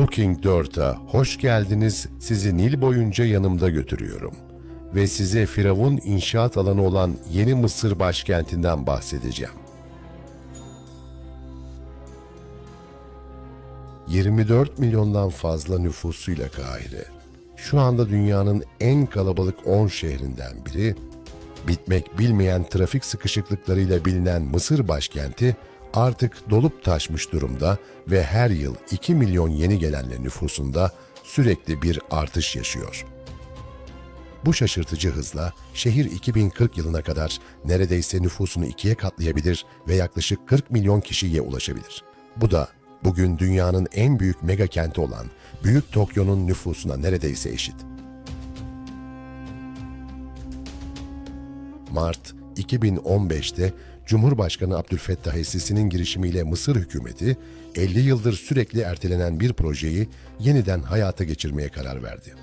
Looking 4'a hoş geldiniz. Sizi Nil boyunca yanımda götürüyorum. Ve size Firavun inşaat alanı olan Yeni Mısır başkentinden bahsedeceğim. 24 milyondan fazla nüfusuyla Kahire. Şu anda dünyanın en kalabalık 10 şehrinden biri, bitmek bilmeyen trafik sıkışıklıklarıyla bilinen Mısır başkenti artık dolup taşmış durumda ve her yıl 2 milyon yeni gelenle nüfusunda sürekli bir artış yaşıyor. Bu şaşırtıcı hızla şehir 2040 yılına kadar neredeyse nüfusunu ikiye katlayabilir ve yaklaşık 40 milyon kişiye ulaşabilir. Bu da bugün dünyanın en büyük mega kenti olan Büyük Tokyo'nun nüfusuna neredeyse eşit. Mart 2015'te Cumhurbaşkanı Abdülfettah Es-Sisi'nin girişimiyle Mısır hükümeti 50 yıldır sürekli ertelenen bir projeyi yeniden hayata geçirmeye karar verdi.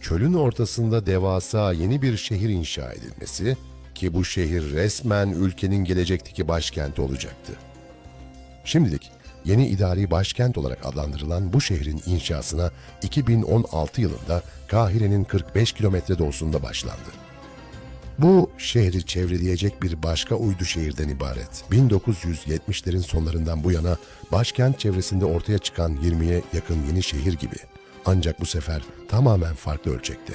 Çölün ortasında devasa yeni bir şehir inşa edilmesi ki bu şehir resmen ülkenin gelecekteki başkenti olacaktı. Şimdilik yeni idari başkent olarak adlandırılan bu şehrin inşasına 2016 yılında Kahire'nin 45 kilometre doğusunda başlandı. Bu şehri çevreleyecek bir başka uydu şehirden ibaret. 1970'lerin sonlarından bu yana başkent çevresinde ortaya çıkan 20'ye yakın yeni şehir gibi. Ancak bu sefer tamamen farklı ölçekte.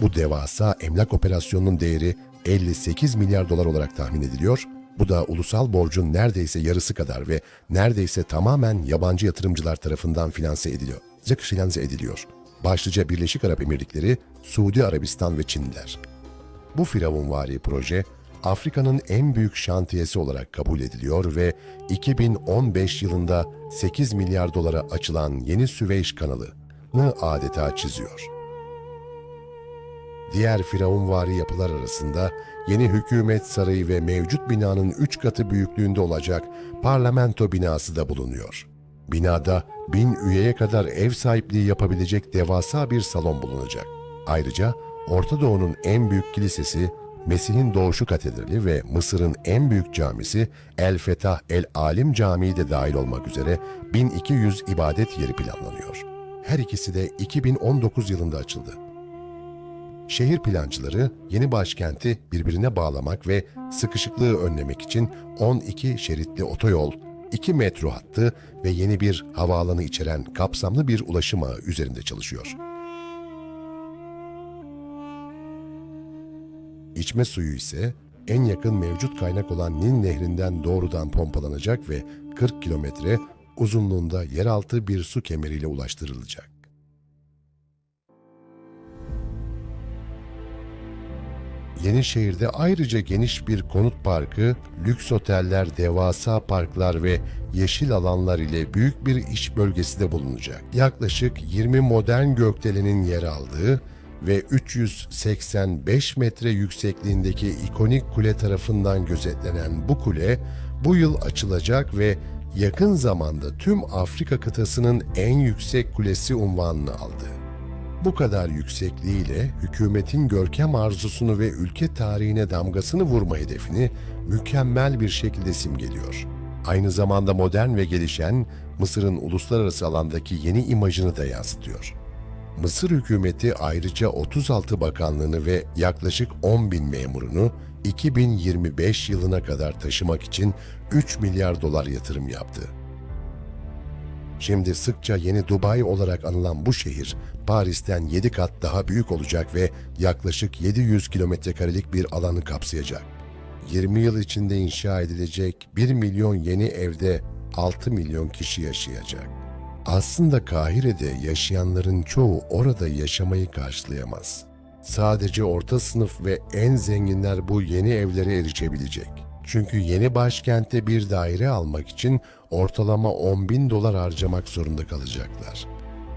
Bu devasa emlak operasyonunun değeri 58 milyar dolar olarak tahmin ediliyor. Bu da ulusal borcun neredeyse yarısı kadar ve neredeyse tamamen yabancı yatırımcılar tarafından finanse ediliyor. Finanse ediliyor. Başlıca Birleşik Arap Emirlikleri, Suudi Arabistan ve Çinliler. Bu firavunvari proje Afrika'nın en büyük şantiyesi olarak kabul ediliyor ve 2015 yılında 8 milyar dolara açılan yeni Süveyş kanalını adeta çiziyor. Diğer firavunvari yapılar arasında yeni hükümet sarayı ve mevcut binanın 3 katı büyüklüğünde olacak parlamento binası da bulunuyor. Binada bin üyeye kadar ev sahipliği yapabilecek devasa bir salon bulunacak. Ayrıca Orta Doğu'nun en büyük kilisesi, Mesih'in Doğuşu Katedrali ve Mısır'ın en büyük camisi El Fetah El Alim Camii de dahil olmak üzere 1200 ibadet yeri planlanıyor. Her ikisi de 2019 yılında açıldı. Şehir plancıları yeni başkenti birbirine bağlamak ve sıkışıklığı önlemek için 12 şeritli otoyol, 2 metro hattı ve yeni bir havaalanı içeren kapsamlı bir ulaşım ağı üzerinde çalışıyor. İçme suyu ise en yakın mevcut kaynak olan Nil Nehri'nden doğrudan pompalanacak ve 40 kilometre uzunluğunda yeraltı bir su kemeriyle ulaştırılacak. Yenişehir'de ayrıca geniş bir konut parkı, lüks oteller, devasa parklar ve yeşil alanlar ile büyük bir iş bölgesi de bulunacak. Yaklaşık 20 modern gökdelenin yer aldığı ve 385 metre yüksekliğindeki ikonik kule tarafından gözetlenen bu kule bu yıl açılacak ve yakın zamanda tüm Afrika kıtasının en yüksek kulesi unvanını aldı. Bu kadar yüksekliğiyle hükümetin görkem arzusunu ve ülke tarihine damgasını vurma hedefini mükemmel bir şekilde simgeliyor. Aynı zamanda modern ve gelişen Mısır'ın uluslararası alandaki yeni imajını da yansıtıyor. Mısır hükümeti ayrıca 36 bakanlığını ve yaklaşık 10 bin memurunu 2025 yılına kadar taşımak için 3 milyar dolar yatırım yaptı. Şimdi sıkça yeni Dubai olarak anılan bu şehir Paris'ten 7 kat daha büyük olacak ve yaklaşık 700 kilometrekarelik bir alanı kapsayacak. 20 yıl içinde inşa edilecek 1 milyon yeni evde 6 milyon kişi yaşayacak. Aslında Kahire'de yaşayanların çoğu orada yaşamayı karşılayamaz. Sadece orta sınıf ve en zenginler bu yeni evlere erişebilecek. Çünkü yeni başkente bir daire almak için ortalama 10 bin dolar harcamak zorunda kalacaklar.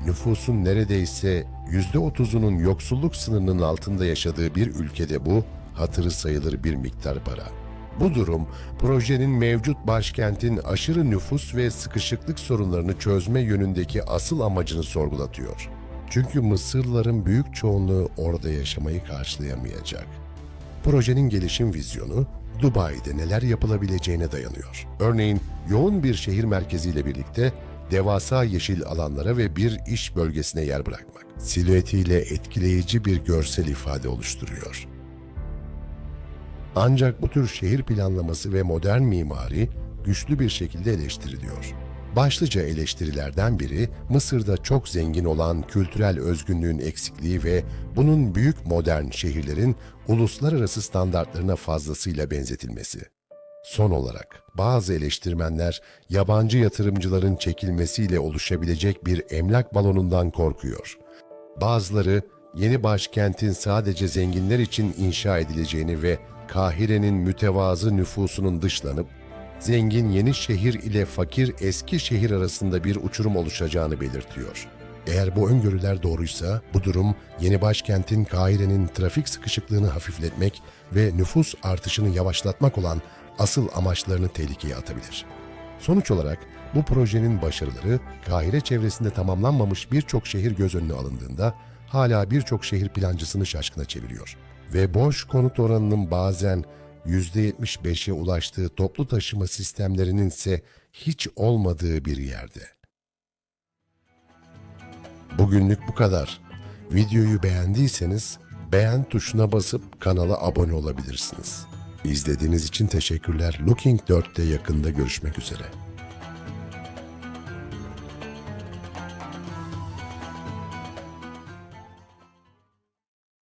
Nüfusun neredeyse %30'unun yoksulluk sınırının altında yaşadığı bir ülkede bu hatırı sayılır bir miktar para. Bu durum projenin mevcut başkentin aşırı nüfus ve sıkışıklık sorunlarını çözme yönündeki asıl amacını sorgulatıyor. Çünkü Mısırlıların büyük çoğunluğu orada yaşamayı karşılayamayacak. Projenin gelişim vizyonu Dubai'de neler yapılabileceğine dayanıyor. Örneğin yoğun bir şehir merkeziyle birlikte devasa yeşil alanlara ve bir iş bölgesine yer bırakmak, silüetiyle etkileyici bir görsel ifade oluşturuyor. Ancak bu tür şehir planlaması ve modern mimari güçlü bir şekilde eleştiriliyor. Başlıca eleştirilerden biri Mısır'da çok zengin olan kültürel özgünlüğün eksikliği ve bunun büyük modern şehirlerin uluslararası standartlarına fazlasıyla benzetilmesi. Son olarak bazı eleştirmenler yabancı yatırımcıların çekilmesiyle oluşabilecek bir emlak balonundan korkuyor. Bazıları yeni başkentin sadece zenginler için inşa edileceğini ve Kahire'nin mütevazı nüfusunun dışlanıp zengin yeni şehir ile fakir eski şehir arasında bir uçurum oluşacağını belirtiyor. Eğer bu öngörüler doğruysa bu durum yeni başkentin Kahire'nin trafik sıkışıklığını hafifletmek ve nüfus artışını yavaşlatmak olan asıl amaçlarını tehlikeye atabilir. Sonuç olarak bu projenin başarıları Kahire çevresinde tamamlanmamış birçok şehir göz önüne alındığında hala birçok şehir plancısını şaşkına çeviriyor. Ve boş konut oranının bazen %75'e ulaştığı toplu taşıma sistemlerinin ise hiç olmadığı bir yerde. Bugünlük bu kadar. Videoyu beğendiyseniz beğen tuşuna basıp kanala abone olabilirsiniz. İzlediğiniz için teşekkürler. Looking 4'te yakında görüşmek üzere.